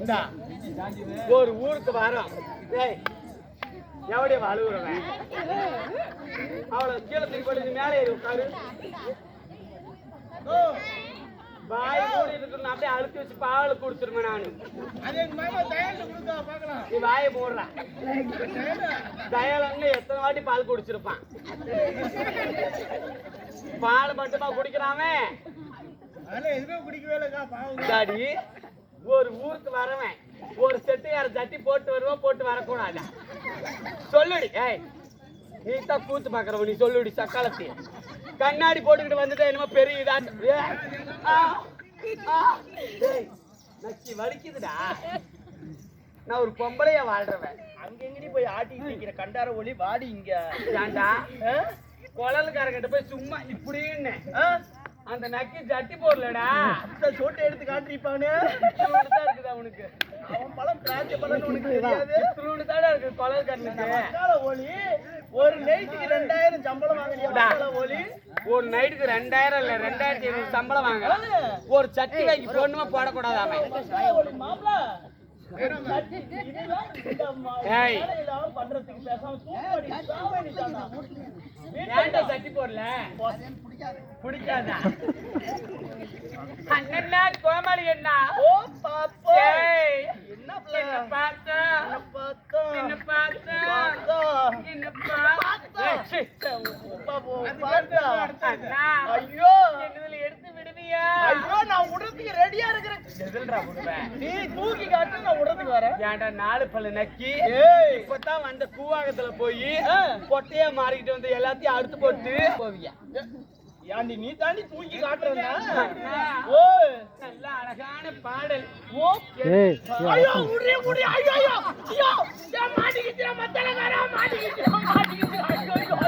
ஏண்டா ஒரு ஊருக்கு வரோம் ஏய் எவடைய அழுகுறவன் அவளை கீழே தூக்கி போட்டு மேலே ஏறி உட்காரு. வாய் மூடி இருக்கணும் அப்படியே அழுத்தி வச்சு பாவல கொடுத்துருவேன் நானு. நீ வாயை மூடுறா. தயாளன்னு எத்தனை வாட்டி பால் குடிச்சிருப்பான்? பால் மட்டுமா குடிக்கிறாமே? எதுவுமே குடிக்கவே இல்லைக்கா பாவம் டாடி ஒரு ஊருக்கு வரவன் ஒரு செட்டு யார ஜட்டி போட்டு வருவோம் போட்டு வரக்கூடாதா? சொல்லுடி ஏய் நீ தான் கூத்து பாக்குறவ நீ சொல்லுடி சக்காலத்தி. கண்ணாடி போட்டுக்கிட்டு வந்துட்டா என்னமோ பெரிய இதா நக்கி வலிக்குதுடா. நான் ஒரு பொம்பளையா வாழ்றவன். அங்க எங்கடி போய் ஆட்டிட்டு நிக்கிற? கண்டார ஒளி வாடி இங்க. ஏன்டா ஆ? குழலுக்காரங்கிட்ட போய் சும்மா இப்படின்னு? அந்த நக்கி ஜட்டி போடலடா. இந்த சோட்டை எடுத்து காட்டிருப்பானு இத்தினூண்டு தான் இருக்குது அவனுக்கு அவன் பழம் திராட்சை பழம் உனக்கு தெரியாது? இத்தினூண்டு தானே இருக்குது குழலுக்காரனுக்கு மக்கால ஒளி ஒரு நைட்டுக்கு ரெண்டாயிரம் சம்பளம். மக்கால ஒளி. ஒரு நைட்டுக்கு ரெண்டாயிரம் இல்ல ரெண்டாயிரத்தி ஐநூறு சம்பளம் வாங்க ஒரு சட்டி வாங்கி பொண்ணுமா போடக்கூடாதாமே மக்கால ஒளி மாப்பிள. சட்டி, போடல? பிடிக்காதா? அண்ணா கோமாளி என்ன ஓ பாப்பா. என்ன பார்த்தா? என்ன பார்த்தா? என்ன பார்த்தா? பார்த்தா? என்ன பார்த்தா? ஏய், சீ. பாப்பா, பார்த்தா? அண்ணா. ஐயோ என்னதுல எடுத்து விடுவியா ஐயோ நான் விடுறதுக்கு ரெடியா எதில்டா விடுவேன்? நீ தூக்கி காட்டு நான் விடுறதுக்கு வரேன். ஏன்டா நாலு பல்லு நக்கி? ஏய். இப்பதான் வந்த கூவாகத்துல போய் ஆ. பொட்டையா மாறிக்கிட்டு வந்து எல்லாத்தையும் அறுத்து போட்டு. போவியா? ஏண்டி நீ தாண்டி தூக்கி காட்டுறா ஓ நல்ல அழகான பாடல். ஓ. ஐயோ உடைய உடைய ஐயோ ஐயோ. ஐயோ. மாட்டிக்கிச்சு மத்தலகாரா மாட்டிக்கிச்சு மாட்டிக்கிச்சு. ஐயோ.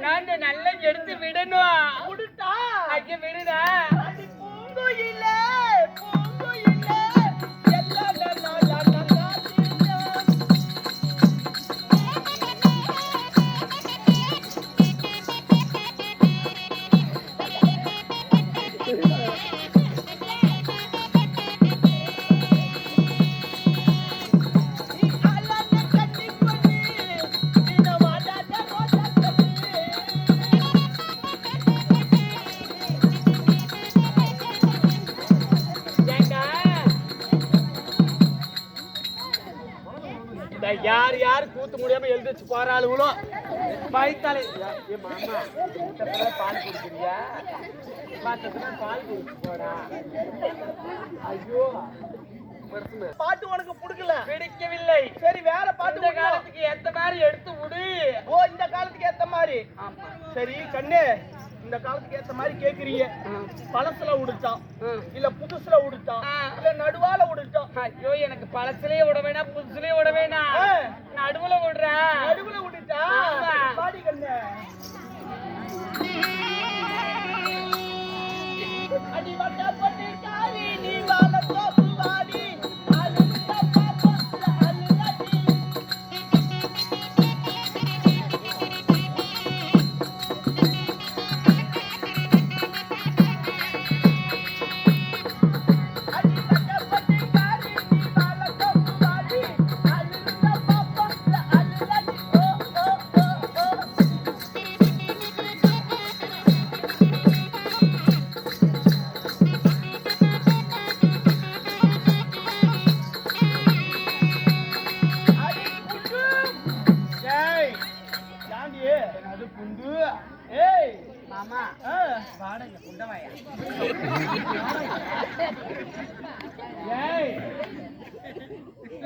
நான் நல்லா எடுத்து விடணும்? குடுத்தா அங்க விடுடா. கூத்து முடியாம எழுதி வச்சு போறாளுங்களோ வயித்தாலே ஏ மாமா பால் குடிக்கிறியா? பார்த்ததுனா பால் போடா. ஐயோ. பாட்டு உனக்கு பிடிக்கல. பிடிக்கவில்லை. சரி வேற பாட்டு இந்த. காலத்துக்கு ஏத்த மாதிரி எடுத்து விடு ஓ இந்த காலத்துக்கு ஏத்த மாதிரி. சரி கண்ணு. இந்த காலத்துக்கு ஏத்த மாதிரி கேக்குறீங்க. பழசுல உடுத்தான் இல்ல புதுசுல உடுத்தான். இல்ல நடுவால உடுத்தான் ஐயோ எனக்கு பழசுலயே விட வேணாம் புதுசுலயே விட வேணாம். நடுவுல விடுறா நடுவுல ஆமா. பாடி கண்ணு. அடி வட்ட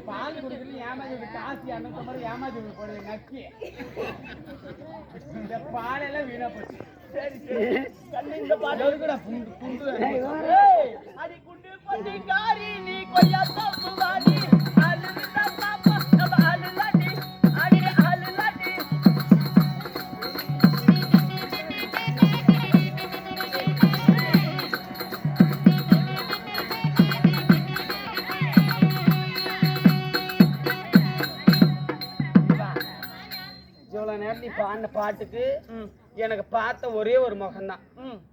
பால் குடுக்குறது ஏமாதி விட்டு காசு இரநூத்தி மாதிரி ஏமாதி போடுது நக்கி இந்த பாலெல்லாம் வீணா போச்சு சரி சரி இந்த பாட்டு கூட புண்டு புண்டு அடி குண்டு காரி நீ கொய்யா தப்பு இவ்வளவு நேரம் நீ பாடின பாட்டுக்கு எனக்கு பார்த்த ஒரே ஒரு முகம்தான்.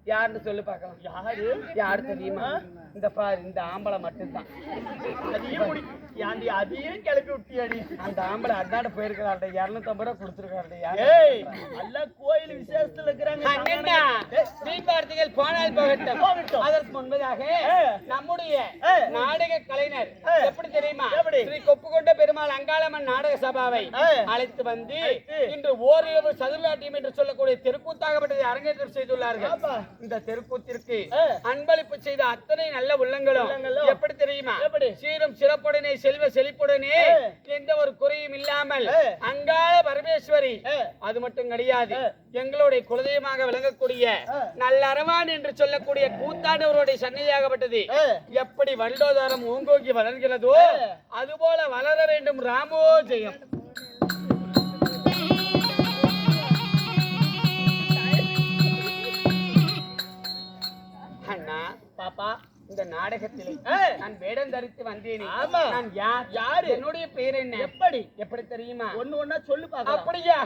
யாருன்னு சொல்லு பார்க்கலாம். யாரு? யாரு தெரியுமா? இந்த பாரு இந்த ஆம்பளை மட்டும்தான். ஏன்டி அதையும் கிளப்பி விட்டியாடி? அந்த ஆம்பளை அந்தாண்ட போயிருக்கிறாள் இருநூத்தம்பது ரூபா கொடுத்துருக்காரு நல்ல கோயில் விசேஷத்துல இருக்கிறாங்க தீபார்த்திகள் போனால் போகட்டும். அதற்கு முன்பதாக. நம்முடைய. நாடக கலைஞர். எப்படி தெரியுமா? ஸ்ரீ கொப்புக்கொண்ட பெருமாள் அங்காளம்மன் நாடக சபாவை. அழைத்து வந்து. இன்று ஓரிரவு சதுர்நாட்டியம் என்று சொல்லக்கூடிய தெருக்கூத்தாகப்பட்டதை அரங்கேற்றம் செய்துள்ளார்கள். இந்த தெருக்கூத்திற்கு. அன்பளிப்பு செய்த அத்தனை நல்ல உள்ளங்களும். எப்படி தெரியுமா? சீரும் சிறப்புடனே செல்வ செழிப்புடனே ஏ. எந்த ஒரு குறையும் இல்லாமல். அங்காள பரமேஸ்வரி. அது மட்டும் கிடையாது. எங்களுடைய குலதெய்வமாக விளங்கக்கூடிய ஏ. நல்லறவான் என்று சொல்லக்கூடிய கூத்தாண்டவருடைய சன்னதியாகப்பட்டது. எப்படி வருடோதாரம் ஓங்கோங்கி வளர்கிறதோ. அதுபோல வளர வேண்டும் ராமோ ஜெயம் அண்ணா பாப்பா இந்த நாடகத்திலே. நான் வேடம் தரித்து வந்தேனே. நான் யார்? யாரு? என்னுடைய பேர் என்ன? எப்படி? எப்படி தெரியுமா? ஒண்ணு ஒண்ணா சொல்லு பாக்கலாம் அப்படியே.